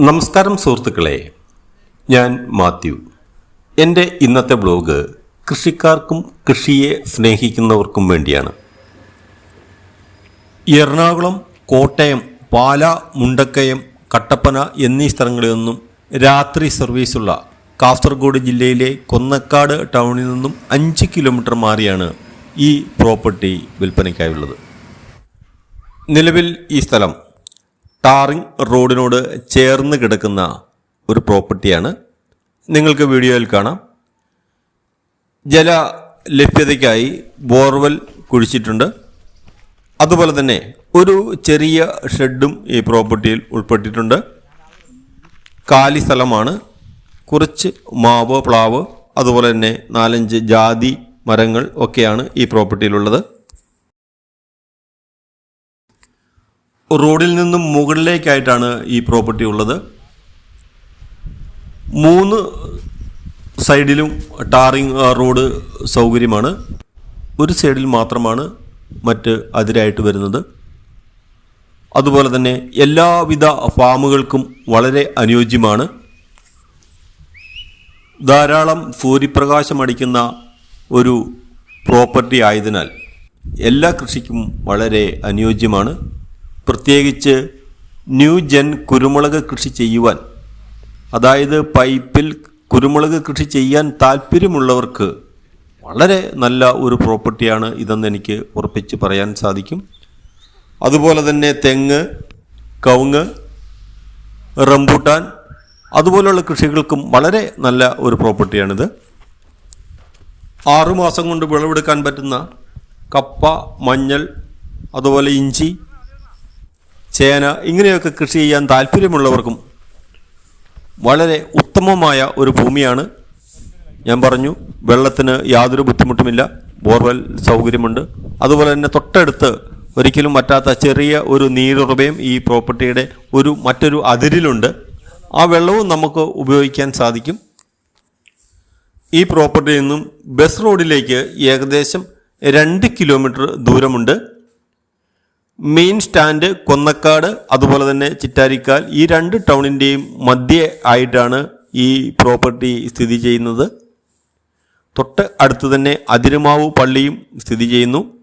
നമസ്കാരം സുഹൃത്തുക്കളെ. ഞാൻ മാത്യു. എന്റെ ഇന്നത്തെ ബ്ലോഗ് കൃഷിക്കാർക്കും കൃഷിയെ സ്നേഹിക്കുന്നവർക്കും വേണ്ടിയാണ്. എറണാകുളം കോട്ടയം പാല മുണ്ടക്കയം കട്ടപ്പന എന്നീ സ്ഥലങ്ങളിൽ നിന്നും രാത്രി സർവീസുള്ള കാസർഗോഡ് ജില്ലയിലെ കൊന്നക്കാട് ടൗണിൽ നിന്നും അഞ്ച് കിലോമീറ്റർ മാറിയാണ് ഈ പ്രോപ്പർട്ടി വിൽപ്പനയ്ക്കായുള്ളത്. നിലവിൽ ഈ സ്ഥലം ടാറിംഗ് റോഡിനോട് ചേർന്ന് കിടക്കുന്ന ഒരു പ്രോപ്പർട്ടിയാണ്. നിങ്ങൾക്ക് വീഡിയോയിൽ കാണാം. ജല ലഭ്യതയ്ക്കായി ബോർവെൽ കുഴിച്ചിട്ടുണ്ട്. അതുപോലെ തന്നെ ഒരു ചെറിയ ഷെഡും ഈ പ്രോപ്പർട്ടിയിൽ ഉൾപ്പെട്ടിട്ടുണ്ട്. കാലി സ്ഥലമാണ്. കുറച്ച് മാവ് പ്ലാവ് അതുപോലെ തന്നെ നാലഞ്ച് ജാതി മരങ്ങൾ ഒക്കെയാണ് ഈ പ്രോപ്പർട്ടിയിലുള്ളത്. റോഡിൽ നിന്നും മുകളിലേക്കായിട്ടാണ് ഈ പ്രോപ്പർട്ടി ഉള്ളത്. മൂന്ന് സൈഡിലും ടാറിങ് റോഡ് സൗകര്യമാണ്. ഒരു സൈഡിൽ മാത്രമാണ് മറ്റ് അതിരായിട്ട് വരുന്നത്. അതുപോലെ തന്നെ എല്ലാവിധ ഫാമുകൾക്കും വളരെ അനുയോജ്യമാണ്. ധാരാളം സൂര്യപ്രകാശം അടിക്കുന്ന ഒരു പ്രോപ്പർട്ടി ആയതിനാൽ എല്ലാ കൃഷിക്കും വളരെ അനുയോജ്യമാണ്. പ്രത്യേകിച്ച് ന്യൂ ജെൻ കുരുമുളക് കൃഷി ചെയ്യുവാൻ. അതായത് പൈപ്പിൽ കുരുമുളക് കൃഷി ചെയ്യാൻ താല്പര്യമുള്ളവർക്ക് വളരെ നല്ല ഒരു പ്രോപ്പർട്ടിയാണ് ഇതെന്ന് എനിക്ക് ഉറപ്പിച്ച് പറയാൻ സാധിക്കും. അതുപോലെ തന്നെ തെങ്ങ് കവുങ്ങ് റംബൂട്ടാൻ അതുപോലെയുള്ള കൃഷികൾക്കും വളരെ നല്ല ഒരു പ്രോപ്പർട്ടിയാണിത്. ആറുമാസം കൊണ്ട് വിളവെടുക്കാൻ പറ്റുന്ന കപ്പ മഞ്ഞൾ അതുപോലെ ഇഞ്ചി ചേന ഇങ്ങനെയൊക്കെ കൃഷി ചെയ്യാൻ താല്പര്യമുള്ളവർക്കും വളരെ ഉത്തമമായ ഒരു ഭൂമിയാണ്. ഞാൻ പറഞ്ഞു വെള്ളത്തിന് യാതൊരു ബുദ്ധിമുട്ടുമില്ല ബോർവെൽ സൗകര്യമുണ്ട്. അതുപോലെ തന്നെ തൊട്ടടുത്ത് ഒരിക്കലും പറ്റാത്ത ചെറിയ ഒരു നീരുറവയും ഈ പ്രോപ്പർട്ടിയുടെ ഒരു മറ്റൊരു അതിരിലുണ്ട്. ആ വെള്ളവും നമുക്ക് ഉപയോഗിക്കാൻ സാധിക്കും. ഈ പ്രോപ്പർട്ടിയിൽ നിന്നും ബസ് റോഡിലേക്ക് ഏകദേശം രണ്ട് കിലോമീറ്റർ ദൂരമുണ്ട്. മെയിൻ സ്റ്റാൻഡ് കൊന്നക്കാട് അതുപോലെ തന്നെ ചിറ്റാരിക്കാൽ ഈ രണ്ട് ടൗണിന്റെയും മധ്യേ ആയിട്ടാണ് ഈ പ്രോപ്പർട്ടി സ്ഥിതി ചെയ്യുന്നത്. തൊട്ട് അടുത്ത് തന്നെ അതിരുമാവ് പള്ളിയും സ്ഥിതി ചെയ്യുന്നു.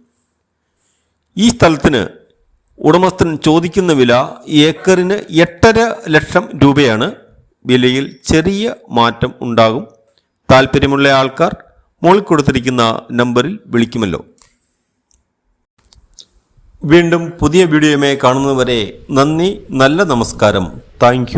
ഈ സ്ഥലത്തിന് ഉടമസ്ഥൻ ചോദിക്കുന്ന വില ഏക്കറിന് എട്ടര ലക്ഷം രൂപയാണ്. വിലയിൽ ചെറിയ മാറ്റം ഉണ്ടാകും. താല്പര്യമുള്ള ആൾക്കാർ മുകളിൽ കൊടുത്തിരിക്കുന്ന നമ്പറിൽ വിളിക്കുമല്ലോ. വീണ്ടും പുതിയ വീഡിയോയുമായി കാണുന്നതുവരെ നന്ദി നല്ല നമസ്കാരം. താങ്ക്